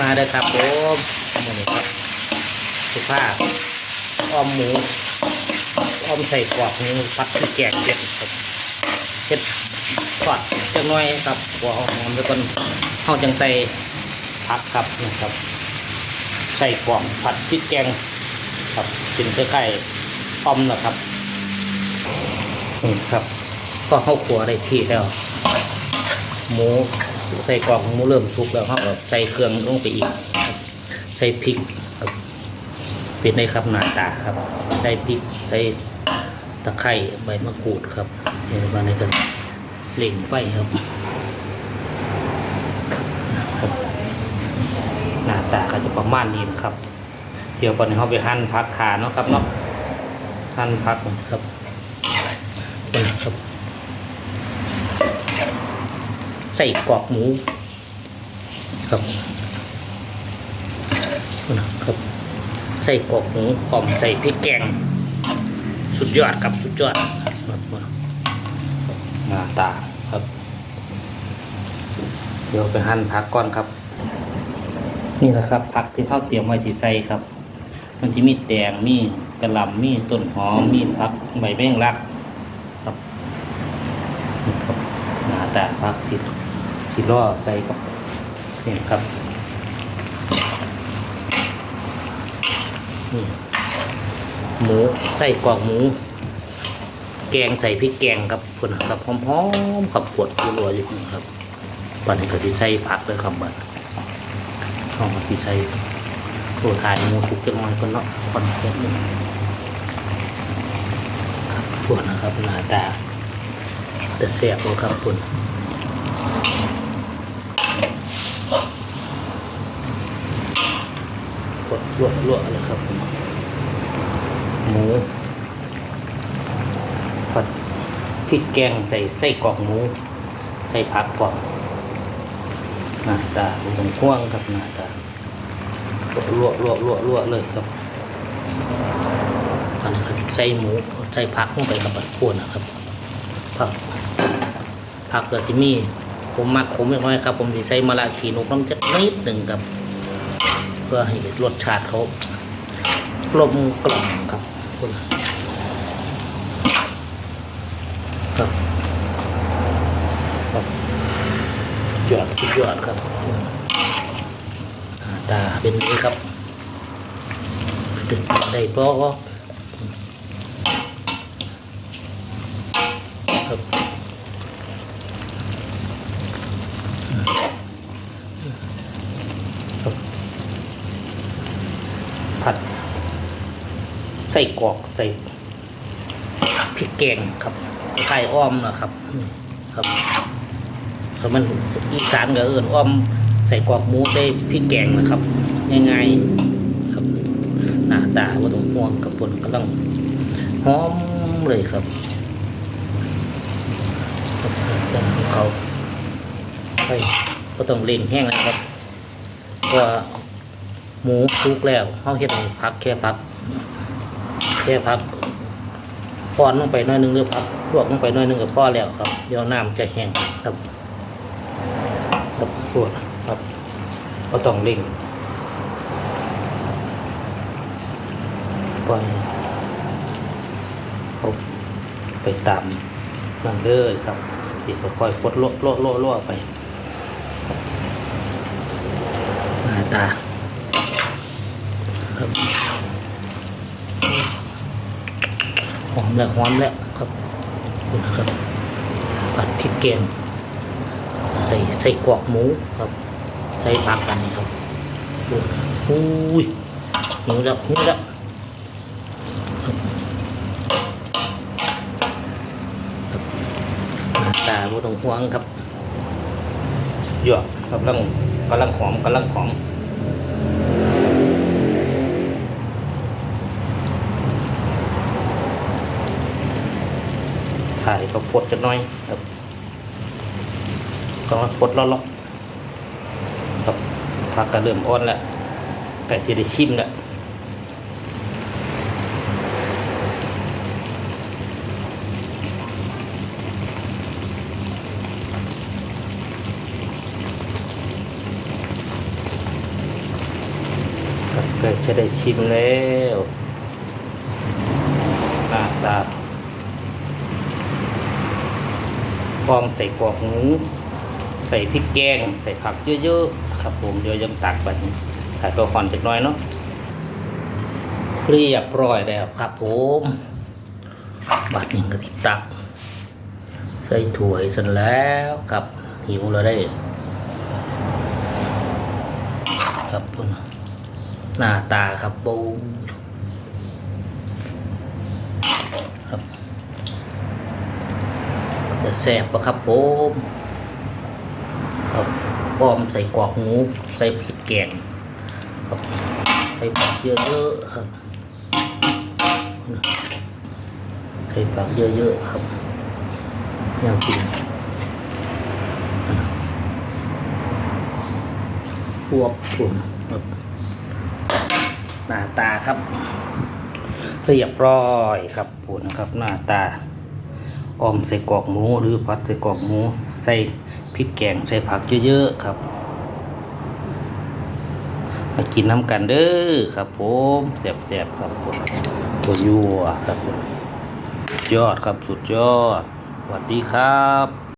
มาเด้อครับผมมื้อนี้ครับ สุภาพอ้อมหมูอ้อมใส่กรอบหมูผัดพริกแกงเด็ดครับเฮ็ดทอดจังน้อยครับหัวหอมแล้วก็เฮาจังใส่ผักครับนะครับ ใส่กรอบผัดพริกแกงครับกินคล้ายๆอ้อมนะครับนี่ครับ ก็เข้าครัวได้ที่แล้วหมู ใส่กล่องหมูเริ่มสุกแล้วเขาก็ใส่เครื่องลงไปอีก ใส่พริกเป็นในครับหน้าตาครับ ใส่พริกใส่ตะไคร้ใบมะกรูดครับเห็นมาในกันเล่งไฟครับหน้าตาก็จะประมาณนี้นะครับ เดี๋ยวก่อนเขาไปหั่นผักขาเนาะครับเนาะหั่นผักครับนี่ครับ ใส่กรอกหมู ครับนะครับใส่กรอกหมูหอมใส่พริกแกง สุดยอดครับสุดยอดครับหน้าตาครับ เดี๋ยวไปหั่นผักก่อนครับ นี่แหละครับผักที่เขาเตรียมไว้ที่ใส่ครับ มันจะมีแตงมีกระหล่ำมีต้นหอมมีผักใบแมงลักครับนี่ครับหน้าตาผักที่ สิล่อใส่กับนี่ครับนี่หมูใส่กรอกหมู แกงใส่พริกแกงครับคนนะครับหอมๆขับปวดรัวๆอยู่ครับบันนี้ก็ที่ใส่ผักเลยครับบัดห้องที่ใส่โรทายหมูสุกจะน้อยคนเนาะคนเล็กนึงปวดนะครับหน้าตาแต่แสบเลยครับคุณ กลวกลวกเลยครับหมูผัดพริกแกงใส่ไส้กรอกหมู ใส่ผักกรอบหน้าตาเป็นกว้างครับหน้าตาลวกลวกลวกลวกเลยครับอันนี้ก็ใส่หมูใส่ผักลงไปกับบัดขวนนะครับผักผักเกิดที่มีผมมักขมไม่ค่อยครับ ผมจะใส่มะระขีนกน้ำจักนิดหนึ่งครับ พื่อให้รสชาติเขากลมกล่อมครับคุณครับครับสุดยอดสุดยอดครับตาเป็นนี้ครับตึงได้เพราะครับ ผัดใส่กรอกใส่พริกแกงครับไข่อ้อมนะครับ ครับแล้วมันอีสานกับเอิญอ้อมใส่กรอกหมูใส่พริกแกงนะครับง่ายๆครับหน้าตาว่าต้องห่วงกับปนกำลังหอมเลยครับต้องเขาไปก็ต้องเล่งแห้งนะครับเพราะว่า หมูสุกแล้วเขาเฮ็ดพักแค่พัก แค่พักป้อนลงไปน้อยนึงหรือพักลวกลงไปน้อยนึงกับพ่อแล้วครับ เดี๋ยวน้ำจะแห้งครับครับปวดครับก็ต้องเร่งปล่อยไปตามนั่นเลยครับอีกก็ค่อยฟดโละโละโลโลไปหน้าตา ครับหอมแล้วหอมแล้วครับนี่นะครับผัดพริกแกงใส่ใส่กรอกหมูครับ ใส่ผักกันนี่ครับโอ้ยหิวแล้วหิวแล้วครับครับหน้าตาบ่ต้องห่วงครับหยอดกำลังกำลังหอมกำลังหอม ถ่ายก็ฟดจักหน่อยครับก็ฟดเลาะๆครับผักก็เริ่มอ่อนแล้วใกล้ที่ได้ชิมแล้วก็จะได้ชิมแล้วหน้าตาพร้ อมใส่กรอกหมูใส่พริกแกง ใส่ผักเยอะๆครับผมเดี๋ยวยังตักแบบนี้ถ่ตัวก่อนจักน้อยเนาะเรียบร้อยแล้วครับผมบัดนึ่งก็ติดตัก ใส่ถ้วยเสร็จแล้วครับหิวแล้วได้ ครับพุ่นหน้าตาครับปูครับ จะแซ่บปะครับผมครับป้อมใส่กอกหมูใส่พริกแกงครับใส่ผักเยอะๆครับใส่ผักเยอะๆครับแนวกินพวกผมครับหน้าตาครับ เรียบร้อยครับปูนะครับหน้าตา ออมใส่กอกหมูหรือผัดใส่กอกหมู ใส่พริกแกงใส่ผักเยอะๆครับมากินน้ำกันเด้อครับผมแซ่บๆครับผมตัวยัวครับผมยอดครับสุดยอดสวัสดีครับ